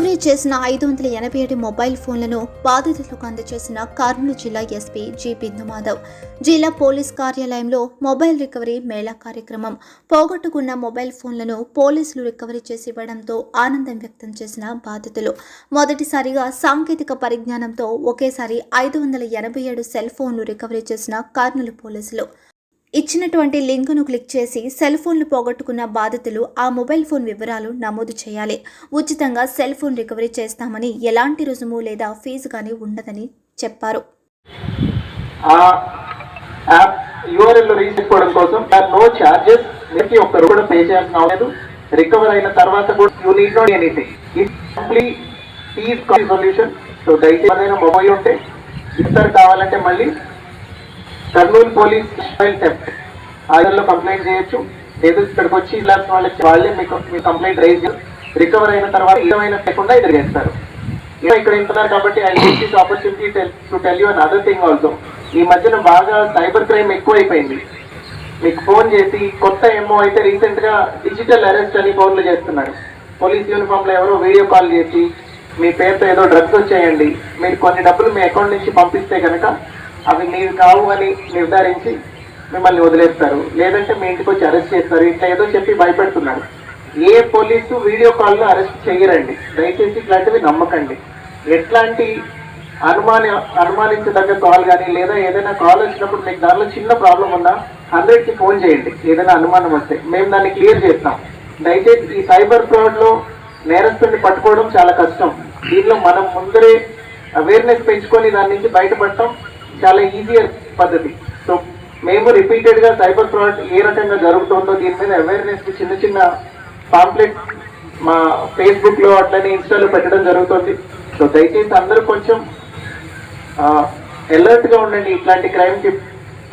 Recovery చేసిన ఐదు వందల ఎనభై ఏడు మొబైల్ ఫోన్లను బాధితులకు అందజేసిన కర్నూలు జిల్లా ఎస్పీ జి బిందుమాధవ్ జిల్లా పోలీస్ కార్యాలయంలో మొబైల్ రికవరీ మేళా కార్యక్రమం. పోగొట్టుకున్న మొబైల్ ఫోన్లను పోలీసులు రికవరీ చేసి ఇవ్వడంతో ఆనందం వ్యక్తం చేసిన బాధితులు. మొదటిసారిగా సాంకేతిక పరిజ్ఞానంతో ఒకేసారి ఐదు వందల ఎనభై ఏడు సెల్ ఫోన్లు రికవరీ చేసిన కర్నూలు పోలీసులు. ఇచ్చినటువంటి లింకును క్లిక్ చేసి సెల్ ఫోన్లు పోగొట్టుకున్న బాధితులు ఆ మొబైల్ ఫోన్ వివరాలు నమోదు చేయాలి. ఉచితంగా సెల్ ఫోన్ రికవరీ చేస్తామని ఎలాంటి రుసుము లేదా ఫీజు కానీ ఉండదని చెప్పారు. చేసుకోవడం కోసం నో చార్జెస్ పే చేయాల్సిన అవసరం రికవర్ అయిన తర్వాత కూడా you need not anything. Solution so దయచేసి ఏదైనా మొబైల్ ఉంటే ఇస్తారు కావాలంటే మళ్ళీ కర్నూలు పోలీస్ మొబైల్ కంప్లైంట్ చేయొచ్చు. లేదు ఇక్కడికి వచ్చి ఇలా వాళ్ళకి వాళ్ళే మీకు మీ కంప్లైంట్ రైజ్ రికవర్ అయిన తర్వాత ఏమైనా లేకుండా ఇది చేస్తారు. ఇంకా ఇక్కడ ఇంటున్నారు కాబట్టి I this opportunity to tell you another thing also ఈ మధ్యన బాగా సైబర్ క్రైమ్ ఎక్కువైపోయింది. మీకు ఫోన్ చేసి కొత్త ఏమో అయితే రీసెంట్గా డిజిటల్ అరెస్ట్ అని ఫోన్లు చేస్తున్నారు. పోలీస్ యూనిఫామ్లో ఎవరో వీడియో కాల్ చేసి మీ పేరుతో ఏదో డ్రగ్స్ వచ్చేయండి. మీరు కొన్ని డబ్బులు మీ అకౌంట్ నుంచి పంపిస్తే కనుక అవి మీరు కావు అని నిర్ధారించి మిమ్మల్ని వదిలేస్తారు. లేదంటే మీ ఇంటికి వచ్చి అరెస్ట్ చేస్తారు. ఇట్లా ఏదో చెప్పి భయపెడుతున్నాడు ఏ పోలీసు వీడియో కాల్లో అరెస్ట్ చేయరండి. దయచేసి ఇట్లాంటివి నమ్మకండి. ఎట్లాంటి అనుమాన అనుమానించదగ్గ కాల్ కానీ లేదా ఏదైనా కాల్ వచ్చినప్పుడు మీకు దానిలో చిన్న ప్రాబ్లం ఉన్నా హండ్రెడ్కి ఫోన్ చేయండి. ఏదైనా అనుమానం వస్తే మేము దాన్ని క్లియర్ చేస్తాం. దయచేసి ఈ సైబర్ ఫ్రాడ్లో నేరస్తుని పట్టుకోవడం చాలా కష్టం. దీనిలో మనం ముందరే అవేర్నెస్ పెంచుకొని దాని నుంచి బయటపడటం చాలా ఈజియర్ పద్ధతి. సో మేము రిపీటెడ్గా సైబర్ ఫ్రాడ్ ఏ రకంగా జరుగుతుందో దీని మీద అవేర్నెస్ చిన్న చిన్న పాంప్లెట్ మా ఫేస్బుక్లో అట్లనే ఇన్స్టాలో పెట్టడం జరుగుతుంది. సో దయచేసి అందరూ కొంచెం అలర్ట్గా ఉండండి ఇట్లాంటి క్రైమ్కి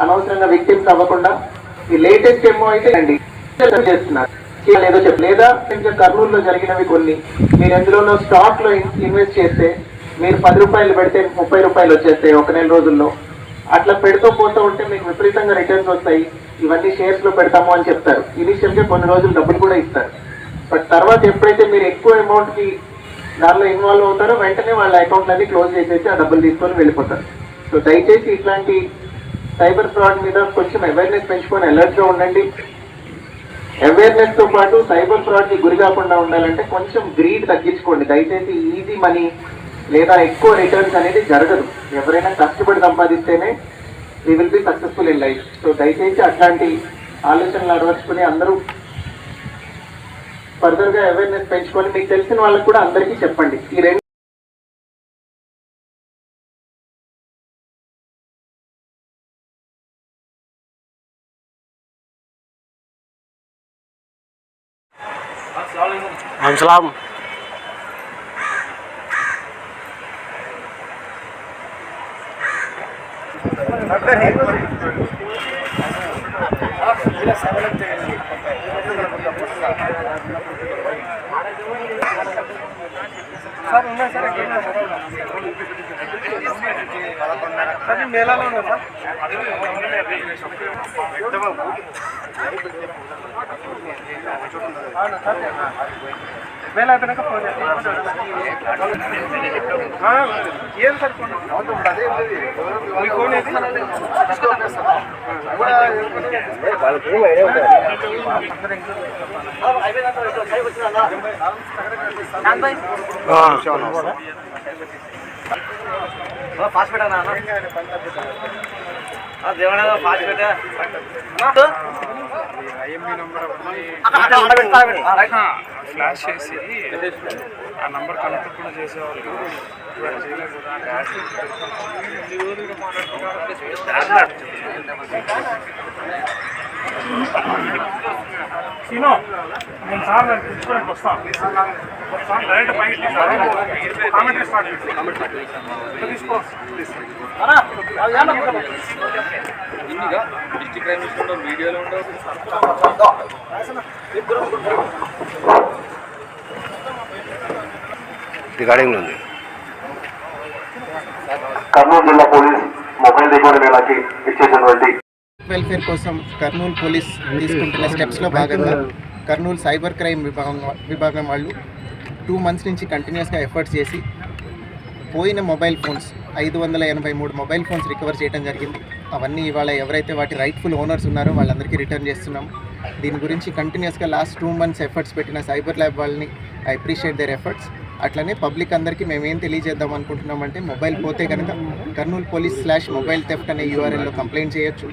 అనవసరంగా విక్టిమ్స్ అవ్వకుండా. ఈ లేటెస్ట్ ఏమో అయితే అండి చేస్తున్నారు. లేదో చెప్పలేదా ఇంకా కర్నూలులో జరిగినవి కొన్ని. మీరు ఎందులోనో స్టాక్లో ఇన్వెస్ట్ చేస్తే మీరు పది రూపాయలు పెడితే ముప్పై రూపాయలు వచ్చేస్తాయి ఒక నెల రోజుల్లో. అట్లా పెడుతూ పోతూ ఉంటే మీకు విపరీతంగా రిటర్న్స్ వస్తాయి. ఇవన్నీ షేర్స్లో పెడతాము అని చెప్తారు. ఇనిషియల్గా కొన్ని రోజులు డబ్బులు కూడా ఇస్తారు. బట్ తర్వాత ఎప్పుడైతే మీరు ఎక్కువ అమౌంట్కి దానిలో ఇన్వాల్వ్ అవుతారో వెంటనే వాళ్ళ అకౌంట్ అన్ని క్లోజ్ చేసేసి ఆ డబ్బులు తీసుకొని వెళ్ళిపోతారు. సో దయచేసి ఇట్లాంటి సైబర్ ఫ్రాడ్ మీద కొంచెం అవేర్నెస్ పెంచుకొని అలర్ట్గా ఉండండి. అవేర్నెస్తో పాటు సైబర్ ఫ్రాడ్కి గురి కాకుండా ఉండాలంటే కొంచెం గ్రీడ్ తగ్గించుకోండి. దయచేసి ఈజీ మనీ లేదా ఎక్కువ రిటర్న్స్ అనేది జరగదు. ఎవరైనా కష్టపడి సంపాదిస్తేనే we will be successful in life so దయచేసి అట్లాంటి ఆలోచనలు అడవర్చుకుని అందరూ ఫర్దర్గా అవేర్నెస్ పెంచుకొని మీకు తెలిసిన వాళ్ళకి కూడా అందరికీ చెప్పండి. ఈ రెండు Waalaikumsalam. సార్ ఉన్నాయి సార్ సార్ ఈ మేళాలో ఉన్నా సార్ అవునా సార్ మేళ అయిపోయినాక ఫోన్ చేస్తాను ఏం మీ ఫోన్ ఏది ఫాస్ట్ దేవనా ఫాస్ట్ పెట్టా ఫ్లాష్ చేసి ఆ నంబర్ కనుక్కుండా చేసేవాళ్ళు. సీనో నేను సార్ నేను తెచ్చుకోవడానికి వస్తాను క్రైమ్ ఉండవు వీడియోలో ఉండవు రికార్డింగ్ ఉంది. కర్నూలు జిల్లా పోలీస్ మొబైల్ రికార్డు మేళాకి ఇచ్చేటటువంటి వెల్ఫేర్ కోసం కర్నూలు పోలీస్ తీసుకుంటున్న స్టెప్స్లో భాగంగా కర్నూలు సైబర్ క్రైమ్ విభాగం విభాగం వాళ్ళు టూ మంత్స్ నుంచి కంటిన్యూస్గా ఎఫర్ట్స్ చేసి పోయిన మొబైల్ ఫోన్స్ ఐదు వందల ఎనభై మూడు మొబైల్ ఫోన్స్ రికవర్ చేయడం జరిగింది. అవన్నీ ఇవాళ ఎవరైతే వాటి రైట్ఫుల్ ఓనర్స్ ఉన్నారో వాళ్ళందరికీ రిటర్న్ చేస్తున్నాం. దీని గురించి కంటిన్యూస్గా లాస్ట్ టూ మంత్స్ ఎఫర్ట్స్ పెట్టిన సైబర్ ల్యాబ్ వాళ్ళని ఐ అప్రిషియేట్ దేర్ ఎఫర్ట్స్ అట్లనే పబ్లిక్ అందరికీ మేమేం తెలియజేద్దాం అనుకుంటున్నామంటే మొబైల్ పోతే కనుక Kurnool police slash mobile theft అనే యూఆర్ఎల్లో కంప్లైంట్ చేయొచ్చు.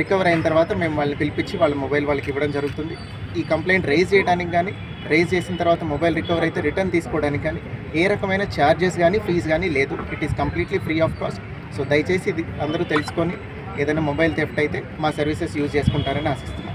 రికవర్ అయిన తర్వాత మేము వాళ్ళని పిలిపించి వాళ్ళ మొబైల్ వాళ్ళకి ఇవ్వడం జరుగుతుంది. ఈ కంప్లైంట్ రైజ్ చేయడానికి కానీ రైజ్ చేసిన తర్వాత మొబైల్ రికవర్ అయితే రిటర్న్ తీసుకోవడానికి కానీ ఏ రకమైన ఛార్జెస్ కానీ ఫీజు కానీ లేదు. It is completely free of cost so దయచేసి ఇది అందరూ తెలుసుకొని ఏదైనా మొబైల్ థెఫ్ట్ అయితే మా సర్వీసెస్ యూజ్ చేసుకుంటారని ఆశిస్తున్నాం.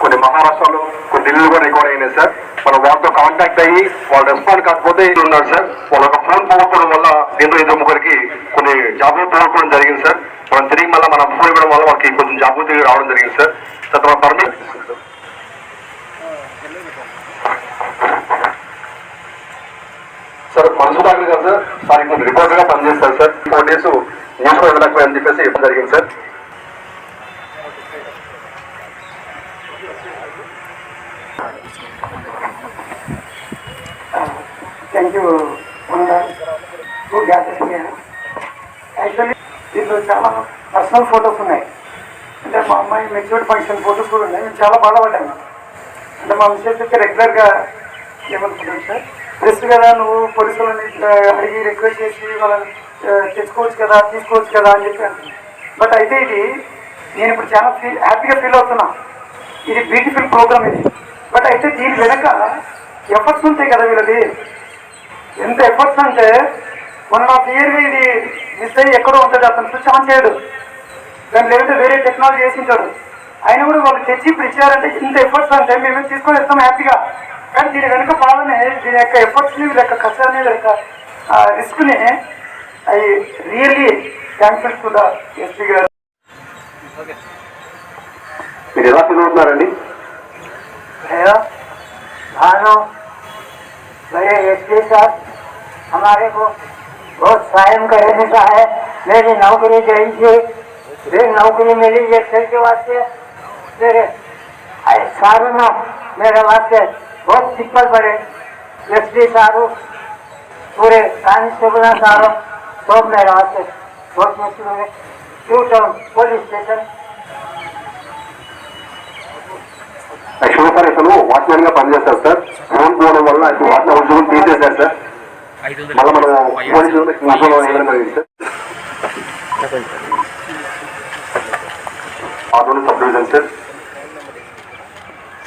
కొన్ని మహారాష్ట్రలో కొన్ని ఢిల్లీలో కూడా రికార్డ్ అయినాయి సార్ మనం వాళ్ళతో కాంటాక్ట్ అయ్యి వాళ్ళు రెస్పాండ్ కాకపోతే ఉన్నారు సార్ వాళ్ళ ఒక ఫోన్ పోగొట్టడం వల్ల దీంట్లో ఇద్దరు ముగ్గురికి కొన్ని జాబులు పోగొట్టుకోవడం జరిగింది సార్ మనం తిరిగి మళ్ళీ మనం ఫోన్ ఇవ్వడం వల్ల వాళ్ళకి కొంచెం జాబులు తిరిగి రావడం జరిగింది సార్ తర్వాత పర్మిట్ సార్ మనసు డాక్టర్ గారు సార్. సార్ ఇప్పుడు రిపోర్టర్గా పనిచేస్తారు సార్. ఫోర్ డేస్ న్యూస్లో అని చెప్పేసి ఇవ్వడం జరిగింది సార్. థ్యాంక్ యూ యాక్చువల్లీ దీంట్లో చాలా పర్సనల్ ఫొటోస్ ఉన్నాయి. అంటే మా అమ్మాయి మెచ్యూర్ ఫంక్షన్ ఫొటోస్ కూడా ఉన్నాయి. మేము చాలా బాధపడ్డాము. అంటే మా మిస్సెస్ అయితే రెగ్యులర్గా ఏమనుకున్నాను సార్? కదా నువ్వు పోలీసులని అడిగి రిక్వెస్ట్ చేసి వాళ్ళని తెచ్చుకోవచ్చు కదా తీసుకోవచ్చు కదా అని చెప్పి బట్ అయితే ఇది నేను ఇప్పుడు చాలా ఫీల్ హ్యాపీగా ఫీల్ అవుతున్నా. ఇది బ్యూటిఫుల్ ప్రోగ్రామ్ ఇది. బట్ అయితే దీని వెనక ఎఫర్ట్స్ ఉంటాయి కదా వీళ్ళది. ఎంత ఎఫర్ట్స్ అంటే వన్ అండ్ హాఫ్ ఇయర్గా ఇది మిస్ అయ్యి ఎక్కడో ఉంటుంది అతను స్విచ్ ఆన్ చేయడు. దాని లేదంటే వేరే టెక్నాలజీ వేసి ఉంటాడు అయినా కూడా వాళ్ళు తెచ్చి ఇప్పుడు ఇచ్చారంటే ఇంత ఎఫర్ట్స్ అంటే మేము తీసుకొని ఇస్తాం హ్యాపీగా కానీ దీని వెనుక బాధనే దీని యొక్క ఎఫర్ట్స్ని వీళ్ళ యొక్క కష్టాన్ని వీళ్ళ యొక్క రిస్క్ని I really thankful to the SP garu మీరు ఎలా ఫీల్ అవుతున్నారండి भैया भाइयों मेरे एसपी साहब हमारे को बहुत सायम करने का है मेरी नौकरी गई थी फिर नौकरी मिली जैसे के वास्ते मेरे आए सारू ना मेरे वास्ते बहुत सिंपल पड़े एस पी सारू पूरे कांस्टेबल सारू सब मेरे वास्ते बहुत मुश्किल हुए टू टाउन पुलिस स्टेशन యాక్చువల్గా సార్ ఇతను వాచ్మెన్ గా పనిచేస్తారు సార్ ఫోన్ పోవడం వల్ల ఇప్పుడు వాచ్మెన్ ఉద్యోగం తీసేశారు సార్ మళ్ళీ మనం పోలీసులు ఉద్యోగం ఇవ్వడం జరిగింది sir order subdivision sir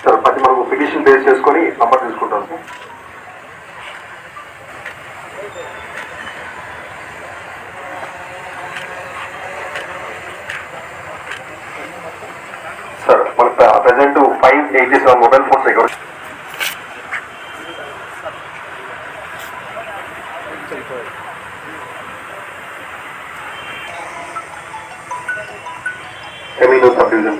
sir ప్రతి మనం పిటిషన్ బేస్ చేసుకొని నంబర్ తీసుకుంటాం సార్. సార్ మన present five eighty seven mobile phones ఎక్కడ ఎమీనో సబ్ డివిజన్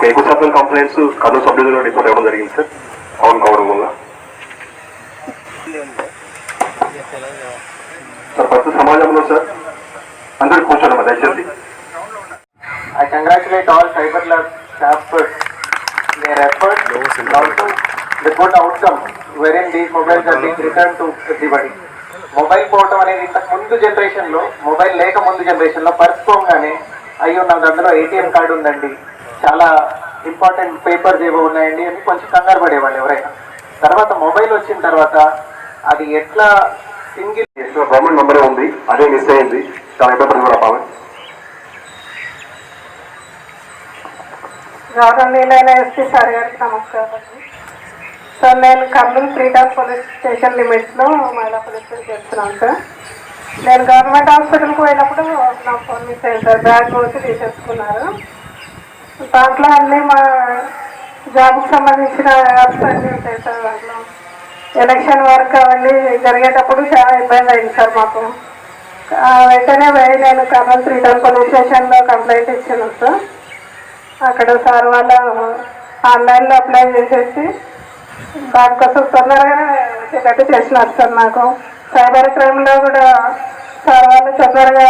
సార్ ఎక్కువ శాతం complaints Kurnool sub division report ఇవ్వడం జరిగింది సార్. పవన్ కవర్ వల్ల. సార్ ప్రస్తుత సమాజంలో సార్ అందరూ కూర్చోండి దయచేసి. I congratulate all Cyber Lab staff for their efforts. And also the good outcome wherein these mobiles are being returned to everybody. Mobile పోవటం అనేది ఇంతకు ముందు జనరేషన్లో మొబైల్ లేక ముందు జనరేషన్లో పర్స్ పోగానే అయ్యో నాకు అందులో ఏటీఎం కార్డు ఉందండి. చాలా ఇంపార్టెంట్ పేపర్స్ ఏవో ఉన్నాయండి అని కొంచెం కంగారు పడేవాళ్ళు ఎవరైనా. తర్వాత మొబైల్ వచ్చిన తర్వాత అది ఎట్లా సింగిల్ గవర్నమెంట్ నెంబరే ఉంది అదే మిస్ అయింది చాలా ఇబ్బంది కూడా గౌరవనీయులైన ఎస్పీ సార్ గారికి నమస్కారం సార్ నేను కర్నూలు ఫ్రీడమ్ పోలీస్ స్టేషన్ లిమిట్స్లో మహిళా పోలీస్ స్టేషన్ చేస్తున్నాను సార్. నేను గవర్నమెంట్ హాస్పిటల్కి పోయినప్పుడు నా ఫోన్ మిస్ అయింది సార్ బ్యాగ్ వచ్చి తీసేసుకున్నారు. దాంట్లో అన్నీ మా జాబ్కి సంబంధించిన యాప్స్ అన్నీ ఉంటాయి సార్ దాంట్లో. ఎలక్షన్ వర్క్ అవన్నీ జరిగేటప్పుడు చాలా ఇబ్బంది అయింది సార్ మాకు. వెంటనే పోయి నేను కర్నూలు ఫ్రీడమ్ పోలీస్ స్టేషన్లో కంప్లైంట్ ఇచ్చాను సార్. అక్కడ సార్ వాళ్ళ ఆన్లైన్లో అప్లై చేసేసి దానికోసం తొందరగానే వచ్చేటట్టు చేసినారు సార్ నాకు. సైబర్ క్రైమ్లో కూడా సార్ వాళ్ళు తొందరగా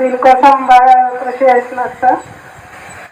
దీనికోసం బాగా కృషి చేస్తున్నారు సార్.